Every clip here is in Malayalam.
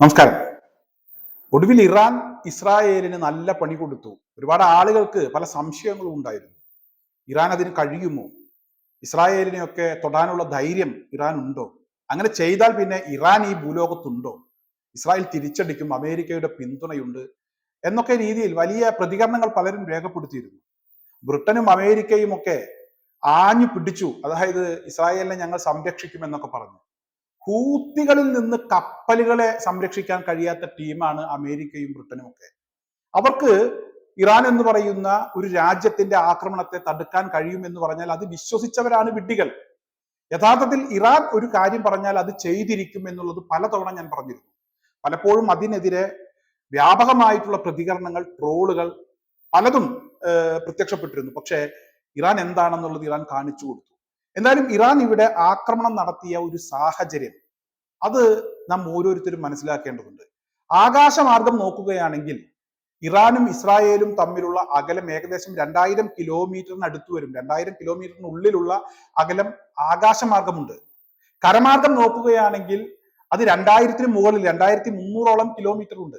നമസ്കാരം. ഒടുവിൽ ഇറാൻ ഇസ്രായേലിന് നല്ല പണി കൊടുത്തു. ഒരുപാട് ആളുകൾക്ക് പല സംശയങ്ങളും ഉണ്ടായിരുന്നു. ഇറാൻ അതിന് കഴിയുമോ? ഇസ്രായേലിനെയൊക്കെ തൊടാനുള്ള ധൈര്യം ഇറാൻ ഉണ്ടോ? അങ്ങനെ ചെയ്താൽ പിന്നെ ഇറാൻ ഈ ഭൂലോകത്തുണ്ടോ? ഇസ്രായേൽ തിരിച്ചടിക്കും അമേരിക്കയുടെ പിന്തുണയുണ്ട് എന്നൊക്കെ രീതിയിൽ വലിയ പ്രതികരണങ്ങൾ പലരും രേഖപ്പെടുത്തിയിരുന്നു. ബ്രിട്ടനും അമേരിക്കയും ഒക്കെ ആഞ്ഞു പിടിച്ചു. അതായത് ഇസ്രായേലിനെ ഞങ്ങൾ സംരക്ഷിക്കുമെന്നൊക്കെ പറഞ്ഞു. ഹൂത്തികളിൽ നിന്ന് കപ്പലുകളെ സംരക്ഷിക്കാൻ കഴിയാത്ത ടീമാണ് അമേരിക്കയും ബ്രിട്ടനും ഒക്കെ. അവർക്ക് ഇറാൻ എന്ന് പറയുന്ന ഒരു രാജ്യത്തിന്റെ ആക്രമണത്തെ തടുക്കാൻ കഴിയും എന്ന് പറഞ്ഞാൽ അത് വിശ്വസിച്ചവരാണ് വിഡ്ഢികൾ. യഥാർത്ഥത്തിൽ ഇറാൻ ഒരു കാര്യം പറഞ്ഞാൽ അത് ചെയ്തിരിക്കും എന്നുള്ളത് പലതവണ ഞാൻ പറഞ്ഞിരുന്നു. പലപ്പോഴും അതിനെതിരെ വ്യാപകമായിട്ടുള്ള പ്രതികരണങ്ങൾ ട്രോളുകൾ പലതും പ്രത്യക്ഷപ്പെട്ടിരുന്നു. പക്ഷേ ഇറാൻ എന്താണെന്നുള്ളത് ഇറാൻ കാണിച്ചു കൊടുത്തു. എന്തായാലും ഇറാൻ ഇവിടെ ആക്രമണം നടത്തിയ ഒരു സാഹചര്യം അത് നാം ഓരോരുത്തരും മനസ്സിലാക്കേണ്ടതുണ്ട്. ആകാശമാർഗം നോക്കുകയാണെങ്കിൽ ഇറാനും ഇസ്രായേലും തമ്മിലുള്ള അകലം ഏകദേശം രണ്ടായിരം കിലോമീറ്ററിന് അടുത്ത് വരും. രണ്ടായിരം കിലോമീറ്ററിനുള്ളിലുള്ള അകലം ആകാശമാർഗമുണ്ട്. കരമാർഗം നോക്കുകയാണെങ്കിൽ അത് രണ്ടായിരത്തിന് മുകളിൽ രണ്ടായിരത്തി മുന്നൂറോളം കിലോമീറ്റർ ഉണ്ട്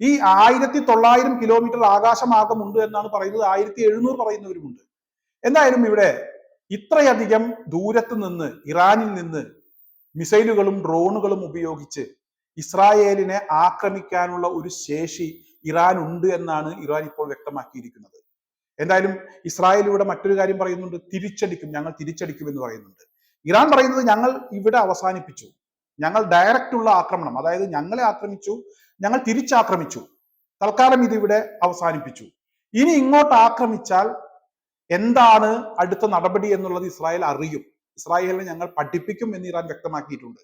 ഈ ആയിരത്തി തൊള്ളായിരം കിലോമീറ്റർ ആകാശമാർഗമുണ്ട് എന്നാണ് പറയുന്നത്. ആയിരത്തി എഴുന്നൂറ് പറയുന്നവരുമുണ്ട്. എന്തായാലും ഇവിടെ ഇത്രയധികം ദൂരത്ത് നിന്ന് ഇറാനിൽ നിന്ന് മിസൈലുകളും ഡ്രോണുകളും ഉപയോഗിച്ച് ഇസ്രായേലിനെ ആക്രമിക്കാനുള്ള ഒരു ശേഷി ഇറാൻ ഉണ്ട് എന്നാണ് ഇറാൻ ഇപ്പോൾ വ്യക്തമാക്കിയിരിക്കുന്നത്. എന്തായാലും ഇസ്രായേൽ മറ്റൊരു കാര്യം പറയുന്നുണ്ട് തിരിച്ചടിക്കും ഞങ്ങൾ തിരിച്ചടിക്കും എന്ന് പറയുന്നുണ്ട്. ഇറാൻ പറയുന്നത് ഞങ്ങൾ ഇവിടെ അവസാനിപ്പിച്ചു. ഞങ്ങൾ ഡയറക്റ്റ് ഉള്ള ആക്രമണം അതായത് ഞങ്ങളെ ആക്രമിച്ചു ഞങ്ങൾ തിരിച്ചാക്രമിച്ചു. തൽക്കാലം ഇതിവിടെ അവസാനിപ്പിച്ചു. ഇനി ഇങ്ങോട്ട് ആക്രമിച്ചാൽ എന്താണ് അടുത്ത നടപടി എന്നുള്ളത് ഇസ്രായേൽ അറിയും. ഇസ്രായേലിനെ ഞങ്ങൾ പഠിപ്പിക്കും എന്ന് ഇറാൻ വ്യക്തമാക്കിയിട്ടുണ്ട്.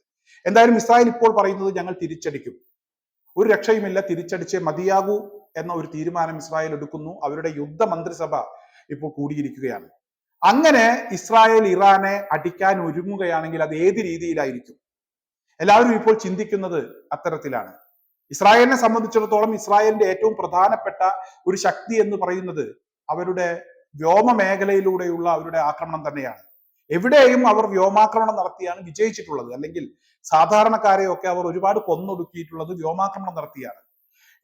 എന്തായാലും ഇസ്രായേൽ ഇപ്പോൾ പറയുന്നത് ഞങ്ങൾ തിരിച്ചടിക്കും. ഒരു രക്ഷയുമില്ല തിരിച്ചടിച്ചേ മതിയാകൂ എന്ന ഒരു തീരുമാനം ഇസ്രായേൽ എടുക്കുന്നു. അവരുടെ യുദ്ധ മന്ത്രിസഭ ഇപ്പോൾ കൂടിയിരിക്കുകയാണ്. അങ്ങനെ ഇസ്രായേൽ ഇറാനെ അടിക്കാൻ ഒരുങ്ങുകയാണെങ്കിൽ അത് ഏത് രീതിയിലായിരിക്കും? എല്ലാവരും ഇപ്പോൾ ചിന്തിക്കുന്നത് അത്തരത്തിലാണ്. ഇസ്രായേലിനെ സംബന്ധിച്ചിടത്തോളം ഇസ്രായേലിന്റെ ഏറ്റവും പ്രധാനപ്പെട്ട ഒരു ശക്തി എന്ന് പറയുന്നത് അവരുടെ വ്യോമ മേഖലയിലൂടെയുള്ള അവരുടെ ആക്രമണം തന്നെയാണ്. എവിടെയും അവർ വ്യോമാക്രമണം നടത്തിയാണ് വിജയിച്ചിട്ടുള്ളത്. അല്ലെങ്കിൽ സാധാരണക്കാരെയൊക്കെ അവർ ഒരുപാട് കൊന്നൊടുക്കിയിട്ടുള്ളത് വ്യോമാക്രമണം നടത്തിയാണ്.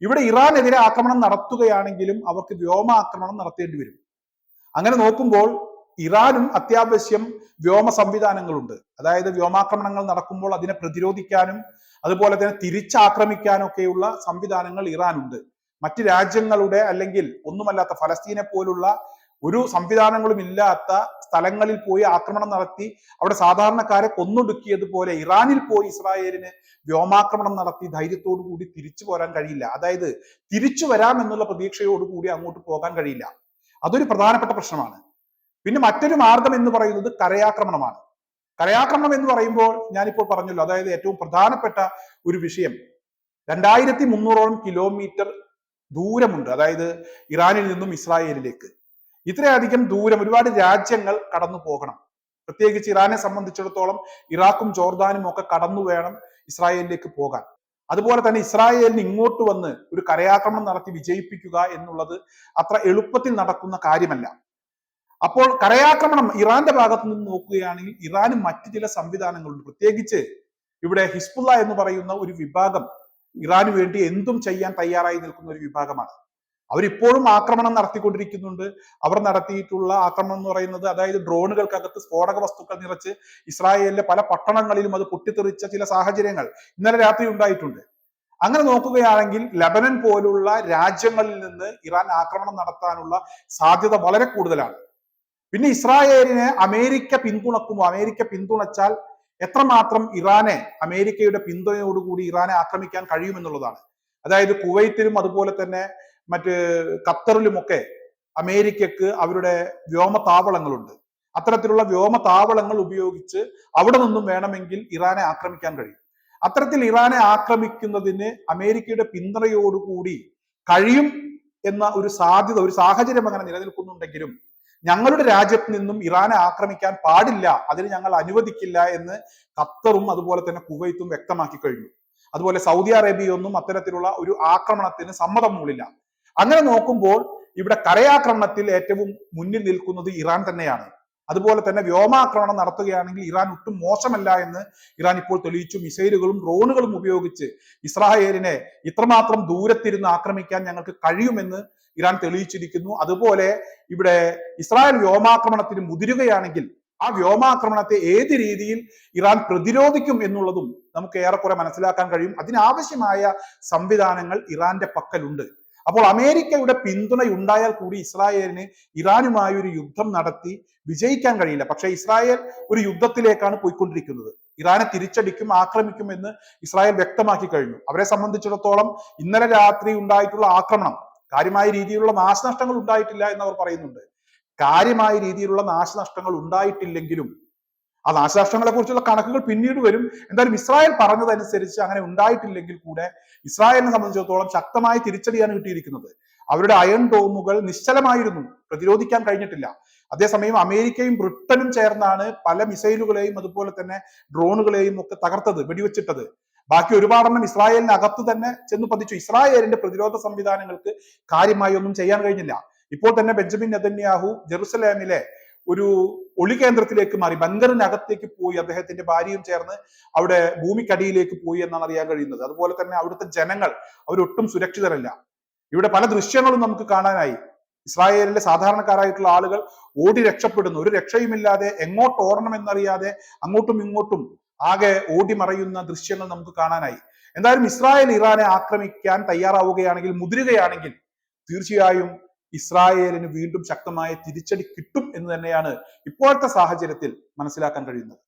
ഇവിടെ ഇറാനെതിരെ ആക്രമണം നടത്തുകയാണെങ്കിലും അവർക്ക് വ്യോമാക്രമണം നടത്തേണ്ടി വരും. അങ്ങനെ നോക്കുമ്പോൾ ഇറാനും അത്യാവശ്യം വ്യോമ സംവിധാനങ്ങളുണ്ട്. അതായത് വ്യോമാക്രമണങ്ങൾ നടക്കുമ്പോൾ അതിനെ പ്രതിരോധിക്കാനും അതുപോലെ തന്നെ തിരിച്ചാക്രമിക്കാനൊക്കെയുള്ള സംവിധാനങ്ങൾ ഇറാനുണ്ട്. മറ്റ് രാജ്യങ്ങളുടെ അല്ലെങ്കിൽ ഒന്നുമല്ലാത്ത ഫലസ്തീനെ പോലുള്ള ഒരു സംവിധാനങ്ങളും ഇല്ലാത്ത സ്ഥലങ്ങളിൽ പോയി ആക്രമണം നടത്തി അവിടെ സാധാരണക്കാരെ കൊന്നൊടുക്കിയതുപോലെ ഇറാനിൽ പോയി ഇസ്രായേലിന് വ്യോമാക്രമണം നടത്തി ധൈര്യത്തോടു കൂടി തിരിച്ചു പോരാൻ കഴിയില്ല. അതായത് തിരിച്ചു വരാം എന്നുള്ള പ്രതീക്ഷയോടുകൂടി അങ്ങോട്ട് പോകാൻ കഴിയില്ല. അതൊരു പ്രധാനപ്പെട്ട പ്രശ്നമാണ്. പിന്നെ മറ്റൊരു മാർഗം എന്ന് പറയുന്നത് കരയാക്രമണമാണ്. കരയാക്രമണം എന്ന് പറയുമ്പോൾ ഞാനിപ്പോൾ പറഞ്ഞല്ലോ അതായത് ഏറ്റവും പ്രധാനപ്പെട്ട ഒരു വിഷയം. രണ്ടായിരത്തി മുന്നൂറോളം കിലോമീറ്റർ ദൂരമുണ്ട് അതായത് ഇറാനിൽ നിന്നും ഇസ്രായേലിലേക്ക്. ഇത്രയധികം ദൂരം ഒരുപാട് രാജ്യങ്ങൾ കടന്നു പോകണം. പ്രത്യേകിച്ച് ഇറാനെ സംബന്ധിച്ചിടത്തോളം ഇറാഖും ജോർദാനും ഒക്കെ കടന്നു വേണം ഇസ്രായേലിലേക്ക് പോകാൻ. അതുപോലെ തന്നെ ഇസ്രായേലിന് ഇങ്ങോട്ട് വന്ന് ഒരു കരയാക്രമണം നടത്തി വിജയിപ്പിക്കുക എന്നുള്ളത് അത്ര എളുപ്പത്തിൽ നടക്കുന്ന കാര്യമല്ല. അപ്പോൾ കരയാക്രമണം ഇറാന്റെ ഭാഗത്ത് നിന്ന് നോക്കുകയാണെങ്കിൽ ഇറാന് മറ്റു ചില സംവിധാനങ്ങളുണ്ട്. പ്രത്യേകിച്ച് ഇവിടെ ഹിസ്ബുല്ല എന്ന് പറയുന്ന ഒരു വിഭാഗം ഇറാന് വേണ്ടി എന്തും ചെയ്യാൻ തയ്യാറായി നിൽക്കുന്ന ഒരു വിഭാഗമാണ്. അവരിപ്പോഴും ആക്രമണം നടത്തിക്കൊണ്ടിരിക്കുന്നുണ്ട്. അവർ നടത്തിയിട്ടുള്ള ആക്രമണം എന്ന് പറയുന്നത് അതായത് ഡ്രോണുകൾക്കകത്ത് സ്ഫോടക വസ്തുക്കൾ നിറച്ച് ഇസ്രായേലിലെ പല പട്ടണങ്ങളിലും അത് പൊട്ടിത്തെറിച്ച ചില സാഹചര്യങ്ങൾ ഇന്നലെ രാത്രി ഉണ്ടായിട്ടുണ്ട്. അങ്ങനെ നോക്കുകയാണെങ്കിൽ ലബനൻ പോലുള്ള രാജ്യങ്ങളിൽ നിന്ന് ഇറാൻ ആക്രമണം നടത്താനുള്ള സാധ്യത വളരെ കൂടുതലാണ്. പിന്നെ ഇസ്രായേലിനെ അമേരിക്ക പിന്തുണക്കുമോ അമേരിക്ക പിന്തുണച്ചാൽ എത്രമാത്രം ഇറാനെ അമേരിക്കയുടെ പിന്തുണയോടുകൂടി ഇറാനെ ആക്രമിക്കാൻ കഴിയുമെന്നുള്ളതാണ്. അതായത് കുവൈത്തിലും അതുപോലെ തന്നെ മറ്റ് ഖത്തറിലുമൊക്കെ അമേരിക്കക്ക് അവരുടെ വ്യോമ താവളങ്ങളുണ്ട് അത്തരത്തിലുള്ള വ്യോമ താവളങ്ങൾ ഉപയോഗിച്ച് അവിടെ നിന്നും വേണമെങ്കിൽ ഇറാനെ ആക്രമിക്കാൻ കഴിയും. അത്തരത്തിൽ ഇറാനെ ആക്രമിക്കുന്നതിന് അമേരിക്കയുടെ പിന്തുണയോടുകൂടി കഴിയും എന്ന ഒരു സാധ്യത ഒരു സാഹചര്യം അങ്ങനെ നിലനിൽക്കുന്നുണ്ടെങ്കിലും ഞങ്ങളുടെ രാജ്യത്ത് നിന്നും ഇറാനെ ആക്രമിക്കാൻ പാടില്ല അതിന് ഞങ്ങൾ അനുവദിക്കില്ല എന്ന് ഖത്തറും അതുപോലെ തന്നെ കുവൈത്തും വ്യക്തമാക്കി കഴിഞ്ഞു. അതുപോലെ സൗദി അറേബ്യയൊന്നും അത്തരത്തിലുള്ള ഒരു ആക്രമണത്തിന് സമ്മതം മൂളില്ല അങ്ങനെ നോക്കുമ്പോൾ ഇവിടെ കരയാക്രമണത്തിൽ ഏറ്റവും മുന്നിൽ നിൽക്കുന്നത് ഇറാൻ തന്നെയാണ്. അതുപോലെ തന്നെ വ്യോമാക്രമണം നടത്തുകയാണെങ്കിൽ ഇറാൻ ഒട്ടും മോശമല്ല എന്ന് ഇറാൻ ഇപ്പോൾ തെളിയിച്ചു. മിസൈലുകളും ഡ്രോണുകളും ഉപയോഗിച്ച് ഇസ്രായേലിനെ ഇത്രമാത്രം ദൂരത്തിരുന്ന് ആക്രമിക്കാൻ ഞങ്ങൾക്ക് കഴിയുമെന്ന് ഇറാൻ തെളിയിച്ചിരിക്കുന്നു. അതുപോലെ ഇവിടെ ഇസ്രായേൽ വ്യോമാക്രമണത്തിന് മുതിരുകയാണെങ്കിൽ ആ വ്യോമാക്രമണത്തെ ഏത് രീതിയിൽ ഇറാൻ പ്രതിരോധിക്കും എന്നുള്ളതും നമുക്ക് ഏറെക്കുറെ മനസ്സിലാക്കാൻ കഴിയും. അതിനാവശ്യമായ സംവിധാനങ്ങൾ ഇറാന്റെ പക്കലുണ്ട്. അപ്പോൾ അമേരിക്കയുടെ പിന്തുണ ഉണ്ടായാൽ കൂടി ഇസ്രായേലിന് ഇറാനുമായി ഒരു യുദ്ധം നടത്തി വിജയിക്കാൻ കഴിയില്ല. പക്ഷേ ഇസ്രായേൽ ഒരു യുദ്ധത്തിലേക്കാണ് പോയിക്കൊണ്ടിരിക്കുന്നത്. ഇറാനെ തിരിച്ചടിക്കും ആക്രമിക്കും എന്ന് ഇസ്രായേൽ വ്യക്തമാക്കി കഴിഞ്ഞു. അവരെ സംബന്ധിച്ചിടത്തോളം ഇന്നലെ രാത്രി ഉണ്ടായിട്ടുള്ള ആക്രമണം കാര്യമായ രീതിയിലുള്ള നാശനഷ്ടങ്ങൾ ഉണ്ടായിട്ടില്ല എന്ന് അവർ പറയുന്നുണ്ട്. കാര്യമായ രീതിയിലുള്ള നാശനഷ്ടങ്ങൾ ഉണ്ടായിട്ടില്ലെങ്കിലും ആ നാശനഷ്ടങ്ങളെ കുറിച്ചുള്ള കണക്കുകൾ പിന്നീട് വരും. എന്തായാലും ഇസ്രായേൽ പറഞ്ഞതനുസരിച്ച് അങ്ങനെ ഉണ്ടായിട്ടില്ലെങ്കിൽ കൂടെ ഇസ്രായേലിനെ സംബന്ധിച്ചിടത്തോളം ശക്തമായ തിരിച്ചടിയാണ് കിട്ടിയിരിക്കുന്നത്. അവരുടെ അയൺ ഡോമുകൾ നിശ്ചലമായിരുന്നു. പ്രതിരോധിക്കാൻ കഴിഞ്ഞിട്ടില്ല. അതേസമയം അമേരിക്കയും ബ്രിട്ടനും ചേർന്നാണ് പല മിസൈലുകളെയും അതുപോലെ തന്നെ ഡ്രോണുകളെയും ഒക്കെ തകർത്തത് വെടിവെച്ചിട്ടത്. ബാക്കി ഒരുപാടെണ്ണം ഇസ്രായേലിനകത്ത് തന്നെ ചെന്ന് പതിച്ചു. ഇസ്രായേലിന്റെ പ്രതിരോധ സംവിധാനങ്ങൾക്ക് കാര്യമായി ഒന്നും ചെയ്യാൻ കഴിഞ്ഞില്ല. ഇപ്പോൾ തന്നെ ബെഞ്ചമിൻ നെതന്യാഹു ജെറുസലേമിലെ ഒരു ഒളി കേന്ദ്രത്തിലേക്ക് മാറി ബങ്കറിനകത്തേക്ക് പോയി അദ്ദേഹത്തിന്റെ ഭാര്യയും ചേർന്ന് അവിടെ ഭൂമിക്കടിയിലേക്ക് പോയി എന്നാണ് അറിയാൻ കഴിയുന്നത്. അതുപോലെ തന്നെ അവിടുത്തെ ജനങ്ങൾ അവരൊട്ടും സുരക്ഷിതരല്ല. ഇവിടെ പല ദൃശ്യങ്ങളും നമുക്ക് കാണാനായി. ഇസ്രായേലിലെ സാധാരണക്കാരായിട്ടുള്ള ആളുകൾ ഓടി രക്ഷപ്പെടുന്നു. ഒരു രക്ഷയുമില്ലാതെ എങ്ങോട്ട് ഓടണം എന്നറിയാതെ അങ്ങോട്ടും ഇങ്ങോട്ടും ആകെ ഓടി മറയുന്ന ദൃശ്യങ്ങൾ നമുക്ക് കാണാനായി. എന്തായാലും ഇസ്രായേൽ ഇറാനെ ആക്രമിക്കാൻ തയ്യാറാവുകയാണെങ്കിൽ മുതിരുകയാണെങ്കിൽ തീർച്ചയായും ഇസ്രായേലിന് വീണ്ടും ശക്തമായ തിരിച്ചടി കിട്ടും എന്ന് തന്നെയാണ് ഇപ്പോഴത്തെ സാഹചര്യത്തിൽ മനസ്സിലാക്കാൻ കഴിയുന്നത്.